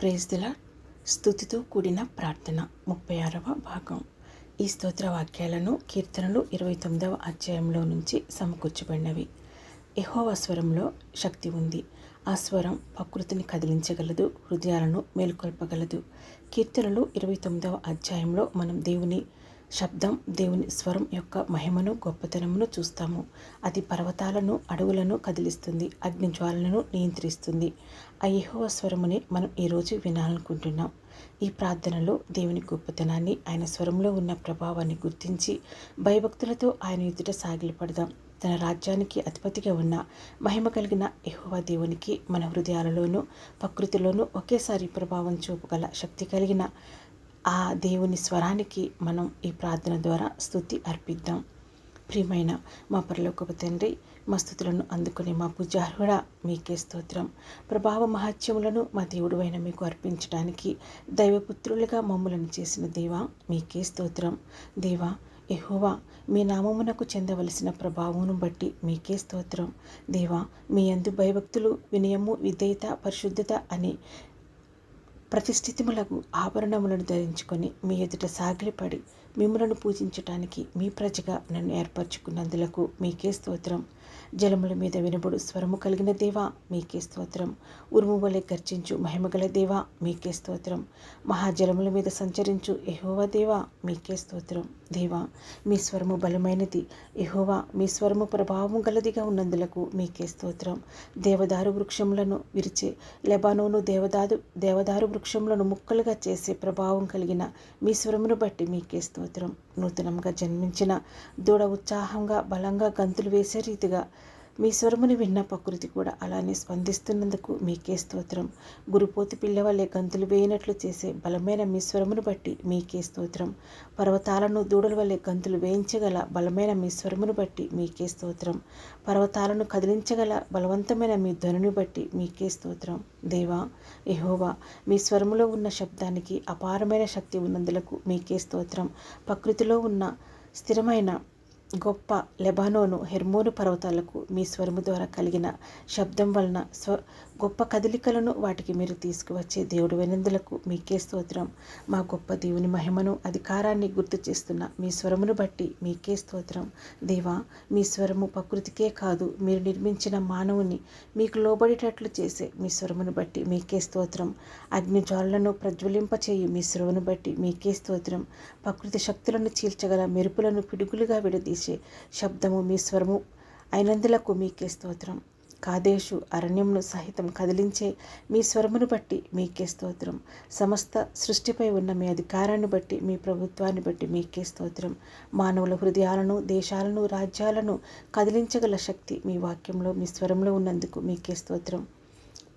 Praise స్థుతితో కూడిన ప్రార్థన. ముప్పై ఆరవ భాగం. ఈ స్తోత్ర వాక్యాలను కీర్తనలు ఇరవై తొమ్మిదవ అధ్యాయంలో నుంచి సమకూర్చబడినవి. ఎహోవ స్వరంలో శక్తి ఉంది. ఆ స్వరం ప్రకృతిని కదిలించగలదు హృదయాలను మేలుకొల్పగలదు. కీర్తనలు ఇరవై తొమ్మిదవ అధ్యాయంలో మనం దేవుని శబ్దం దేవుని స్వరం యొక్క మహిమను గొప్పతనమును చూస్తాము. అది పర్వతాలను అడవులను కదిలిస్తుంది. అగ్నిజ్వాలను నియంత్రిస్తుంది. అయ్యహోవ స్వరముని మనం ఈరోజు వినాలనుకుంటున్నాం. ఈ ప్రార్థనలో దేవుని గొప్పతనాన్ని ఆయన స్వరంలో ఉన్న ప్రభావాన్ని గుర్తించి భయభక్తులతో ఆయన ఎదుట సాగిలపడదాం. తన రాజ్యానికి అధిపతిగా ఉన్న మహిమ కలిగిన యహోవా దేవునికి మన హృదయాలలోనూ ప్రకృతిలోనూ ఒకేసారి ప్రభావం చూపగల శక్తి కలిగిన ఆ దేవుని స్వరానికి మనం ఈ ప్రార్థన ద్వారా స్థుతి అర్పిద్దాం. ప్రియమైన మా పరలోకపు తండ్రి మా స్థుతులను అందుకునే మా పూజార్హుడ మీకే స్తోత్రం. ప్రభావ మహత్యములను మా దేవుడు అయిన మీకు అర్పించడానికి దైవపుత్రులుగా మమ్ములను చేసిన దేవా మీకే స్తోత్రం. దేవా ఎహోవా మీ నామమునకు చెందవలసిన ప్రభావమును బట్టి మీకే స్తోత్రం. దేవా మీ అందు భయభక్తులు వినయము విధేయత పరిశుద్ధత అని ప్రతిస్థితిములకు ఆభరణములను ధరించుకొని మీ ఎదుట సాగిలిపడి మిమ్మలను పూజించటానికి మీ ప్రజగా నన్ను ఏర్పరచుకున్నందులకు మీకే స్తోత్రం. జలముల మీద వినబడు స్వరము కలిగిన దేవా మీకే స్తోత్రం. ఉరుము వలె గర్జించు మహిమగల దేవా మీకే స్తోత్రం. మహాజలముల మీద సంచరించు ఎహోవా దేవా మీకే స్తోత్రం. దేవా మీ స్వరము బలమైనది. ఎహోవా మీ స్వరము ప్రభావం గలదిగా ఉన్నందులకు మీకే స్తోత్రం. దేవదారు వృక్షములను విరిచే లెబానోను దేవదారు దేవదారు వృక్షములను ముక్కలుగా చేసే ప్రభావం కలిగిన మీ స్వరమును బట్టి మీకే స్తోత్రం. నూతనంగా జన్మించిన దూడ ఉత్సాహంగా బలంగా గంతులు వేసే రీతిగా మీ స్వరముని విన్న ప్రకృతి కూడా అలానే స్పందిస్తున్నందుకు మీకే స్తోత్రం. గురుపోతి పిల్లవల్లే గంతులు వేయినట్లు చేసే బలమైన మీ స్వరమును బట్టి మీకే స్తోత్రం. పర్వతాలను దూడల వల్లే గంతులు వేయించగల బలమైన మీ స్వరమును బట్టి మీకే స్తోత్రం. పర్వతాలను కదిలించగల బలవంతమైన మీ ధ్వనిని బట్టి మీకే స్తోత్రం. దేవా ఎహోవా మీ స్వరములో ఉన్న శబ్దానికి అపారమైన శక్తి ఉన్నందులకు మీకే స్తోత్రం. ప్రకృతిలో ఉన్న స్థిరమైన గొప్ప లెబానోను హెర్మోను పర్వతాలకు మీ స్వరము ద్వారా కలిగిన శబ్దం వలన స్వ గొప్ప కదలికలను వాటికి మీరు తీసుకువచ్చే దేవుడు వెనందులకు మీకే స్తోత్రం. మా గొప్ప దేవుని మహిమను అధికారాన్ని గుర్తు చేస్తున్న మీ స్వరమును బట్టి మీకే స్తోత్రం. దేవా మీ స్వరము ప్రకృతికే కాదు మీరు నిర్మించిన మానవుని మీకు లోబడేటట్లు చేసే మీ స్వరమును బట్టి మీకే స్తోత్రం. అగ్ని జ్వాలను ప్రజ్వలింపచేయి మీ స్వరమును బట్టి మీకే స్తోత్రం. ప్రకృతి శక్తులను చీల్చగల మెరుపులను పిడుగులుగా విడదీసే శబ్దము మీ స్వరము అయినందులకు మీకే స్తోత్రం. కాదేశు అరణ్యంను సహితం కదిలించే మీ స్వరమును బట్టి మీకే స్తోత్రం. సమస్త సృష్టిపై ఉన్న మీ అధికారాన్ని బట్టి మీ ప్రభుత్వాన్ని బట్టి మీకే స్తోత్రం. మానవుల హృదయాలను దేశాలను రాజ్యాలను కదిలించగల శక్తి మీ వాక్యంలో మీ స్వరంలో ఉన్నందుకు మీకే స్తోత్రం.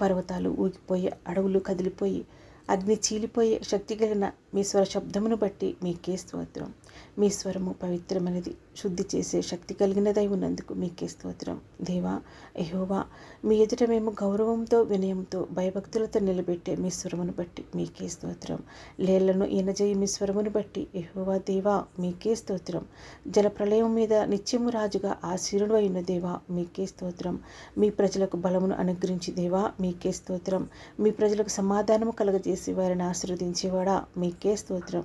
పర్వతాలు ఊగిపోయి అడవులు కదిలిపోయి అగ్ని చీలిపోయే శక్తి కలిగిన మీ స్వర శబ్దమును బట్టి మీకే స్తోత్రం. మీ స్వరము పవిత్రమైనది శుద్ధి చేసే శక్తి కలిగినదై ఉన్నందుకు మీకే స్తోత్రం. దేవా ఎహోవా మీ ఎదుట మేము గౌరవంతో వినయంతో భయభక్తులతో నిలబెట్టే మీ స్వరమును బట్టి మీకే స్తోత్రం. లేళ్ళను ఈనజేయి మీ స్వరమును బట్టి ఎహోవా దేవా మీకే స్తోత్రం. జల ప్రళయం మీద నిత్యము రాజుగా ఆశీరుడు అయిన దేవా మీకే స్తోత్రం. మీ ప్రజలకు బలమును అనుగ్రహించి దేవా మీకే స్తోత్రం. మీ ప్రజలకు సమాధానము కలగజేసి వారిని ఆశీర్వదించేవాడా మీకే స్తోత్రం.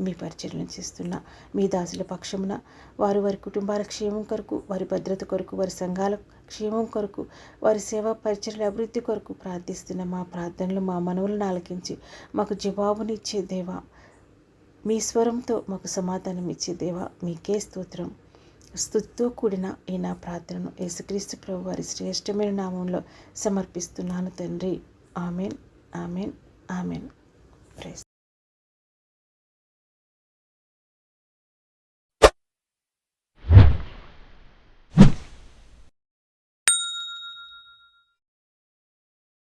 మీ పరిచర్లను చేస్తున్న. మీ దాసుల పక్షమున వారు వారి కుటుంబాల క్షేమం కొరకు వారి భద్రత కొరకు వారి సంఘాల క్షేమం కొరకు వారి సేవా పరిచర్ల అభివృద్ధి కొరకు ప్రార్థిస్తున్న మా ప్రార్థనలు మా మనవులను ఆలకించి మాకు జవాబునిచ్చే దేవా. మీ స్వరంతో మాకు సమాధానం ఇచ్చే దేవా. మీకే స్తోత్రం. స్థుతితో కూడిన ఈ నా ప్రార్థనను యేసుక్రీస్తు ప్రభు వారి శ్రేష్టమైన నామంలో సమర్పిస్తున్నాను తండ్రి. ఆమెన్. ఆమెన్. ఆమెన్. ప్రైస్